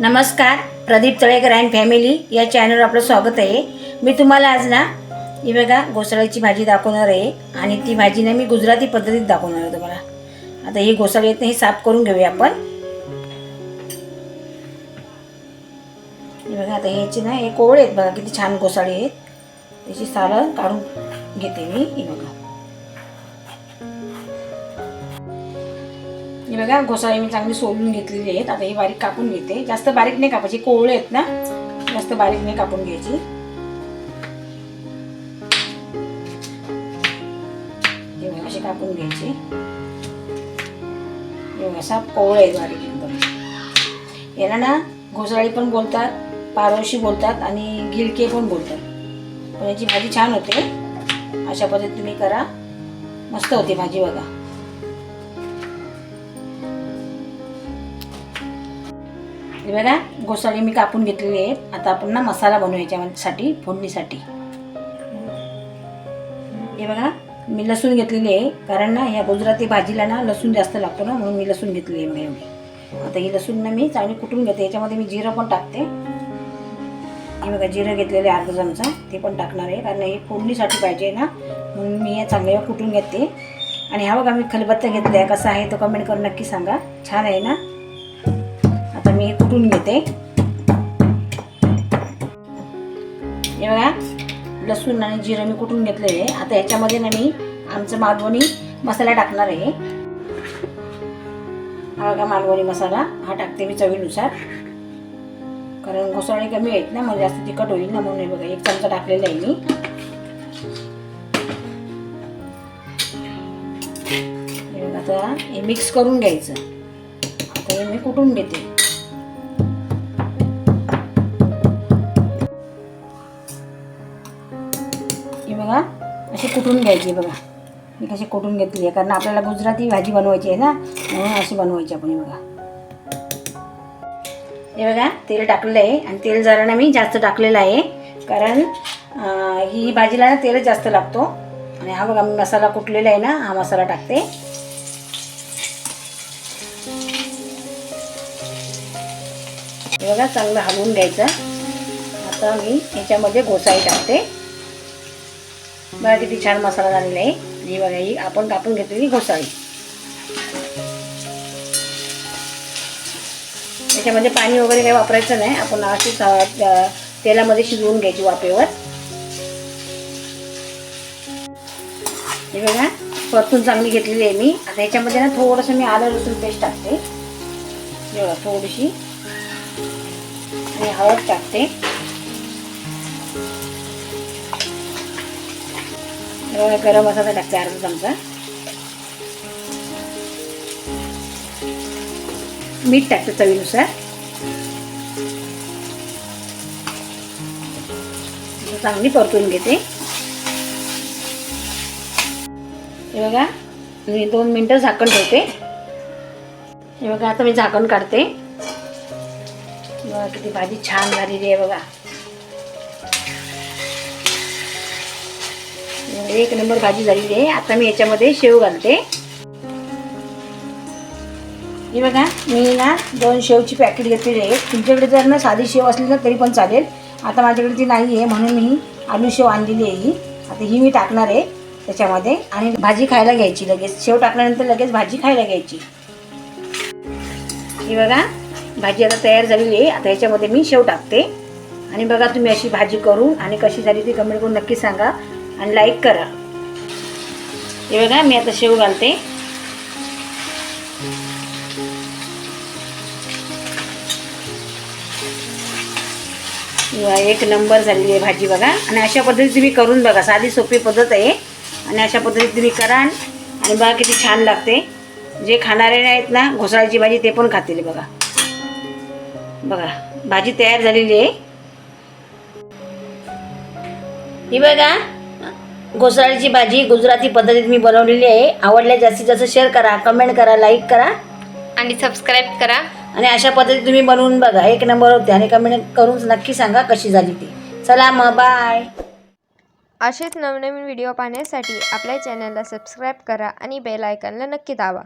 नमस्कार Pradeep Talekar and family या चॅनलवर आपलं स्वागत आहे. मी तुम्हाला आज ना ही बघा घोसाळ्याची भाजी दाखवणार आहे आणि ती भाजी ना मी गुजराती पद्धतीत दाखवणार आहे तुम्हाला. आता ही घोसाळी येत ना साफ करून घेऊया आपण. बघा आता ह्याची ना हे कोवळे आहेत बघा किती छान घोसाळी आहेत. त्याची सालं काढून घेते मी ही बघा. हे बघा घोसाळी मी चांगली सोलून घेतलेली आहेत. आता ही बारीक कापून घेते. जास्त बारीक नाही कापायची कोवळे आहेत ना? जास्त बारीक नाही कापून घ्यायची. अशी बघा कापून घ्यायची. असा कोवळे आहेत बारीक एकदम. याला ना घोसाळी पण बोलतात पारोशी बोलतात आणि गिलके पण बोलतात. पण याची भाजी छान होते. अशा पद्धतीने तुम्ही करा. मस्त होते भाजी बघा. हे बघा घोसाळी मी कापून घेतलेली आहेत आता आपण ना मसाला बनवू याच्यासाठी फोडणीसाठी. हे बघा मी लसूण घेतलेली आहे. कारण ना ह्या गुजराती भाजीला ना लसूण जास्त लागतो ना म्हणून मी लसूण घेतलेली आहे एवढी आता ही लसूण ना मी चांगली कुटून घेते. याच्यामध्ये मी जिरं पण टाकते. हे बघा जिरं घेतलेले अर्धा चमचा. ते पण टाकणार आहे. कारण हे फोडणीसाठी पाहिजे ना म्हणून मी हे चांगल्या कुटून घेते. आणि हा बघा मी खलबत्ता घेतला आहे कसा आहे तो कमेंट करून नक्की सांगा. छान आहे ना? मी हे कुटून घेते? हे बघा लसूण आणि जिरं मी कुठून घेतलेले आहे. आता याच्यामध्ये ना मी आमचं मालवणी मसाला टाकणार आहे. हा बघा मालवणी मसाला. हा टाकते मी चवीनुसार. कारण घोसाळी कमी आहेत ना म्हणजे जास्त तिखट होईल ना म्हणून हे बघा एक चमचा टाकलेला आहे मी. आता हे मिक्स करून घ्यायचं. आता हे मी कुटून घेते? अशी कुटून घ्यायची बघा. मी कशी कुटून घेतली आहे? कारण आपल्याला गुजराती भाजी बनवायची आहे ना म्हणून अशी बनवायची आपण हे बघा. हे बघा तेल टाकलेलं आहे आणि तेल जरा ना मी जास्त टाकलेलं आहे. कारण ही भाजीला ना तेलच जास्त लागतो. आणि हा बघा मी मसाला कुटलेला आहे ना हा मसाला टाकते. हे बघा चांगलं हलवून घ्यायचं. आता मी ह्याच्यामध्ये घोसाई टाकते. बघा किती छान मसाला झालेला आहे. ही बघा ही आपण कापून घेतलेली घोसाळी. त्याच्यामध्ये पाणी वगैरे काही वापरायचं नाही. आपण अशीच तेलामध्ये शिजवून घ्यायची वाफेवर. हे बघा परतून चांगली घेतलेली आहे मी. आता ह्याच्यामध्ये ना थोडंसं मी आलं लसूण पेस्ट टाकते. बघा थोडीशी. आणि हळद टाकते. गरम मसाला टाकते अर्धा चमचा. मीठ टाकते चवीनुसार. चांगली परतून घेते. हे बघा मी दोन मिनटं झाकण ठेवते. हे बघा आता मी झाकण काढते. बघा किती भाजी छान झालेली आहे बघा. एक नंबर भाजी झालेली आहे. आता मी याच्यामध्ये शेव घालते. हे बघा मी ना दोन शेवची पॅकेट घेतलेली आहे तुमच्याकडे जर ना साधी शेव असली ना तरी पण चालेल. आता माझ्याकडे ती नाही आहे म्हणून मी आलू शेव आणलेली आहे ही. आता ही मी टाकणार आहे त्याच्यामध्ये. आणि भाजी खायला घ्यायची लगेच. शेव टाकल्यानंतर लगेच भाजी खायला घ्यायची. ही बघा भाजी आता तयार झालेली आहे. आता याच्यामध्ये मी शेव टाकते. आणि बघा तुम्ही अशी भाजी करून आणि कशी झाली ती कमेंट करून नक्की सांगा. आणि लाईक करा. हे बघा मी आता शेव घालते. एक नंबर झालेली आहे भाजी बघा. आणि अशा पद्धतीने तुम्ही करून बघा. साधी सोपी पद्धत आहे. आणि अशा पद्धतीने तुम्ही करा. आणि बघा किती छान लागते. जे खाणारे आहेत ना घोसाळ्याची भाजी ते पण खातील बघा. बघा भाजी तयार झालेली आहे. ही बघा घोसाळ्याची भाजी गुजराती पद्धतीत मी बनवलेली आहे. आवडल्या जास्तीत जास्त शेअर करा कमेंट करा लाईक करा. आणि सबस्क्राईब करा. आणि अशा पद्धतीने तुम्ही बनवून बघा. एक नंबर होते आणि कमेंट करून नक्की सांगा कशी झाली ती. चला मग बाय असेच नवनवीन व्हिडिओ पाहण्यासाठी आपल्या चॅनलला सबस्क्राईब करा आणि बेल आयकॉनला नक्की दाबा.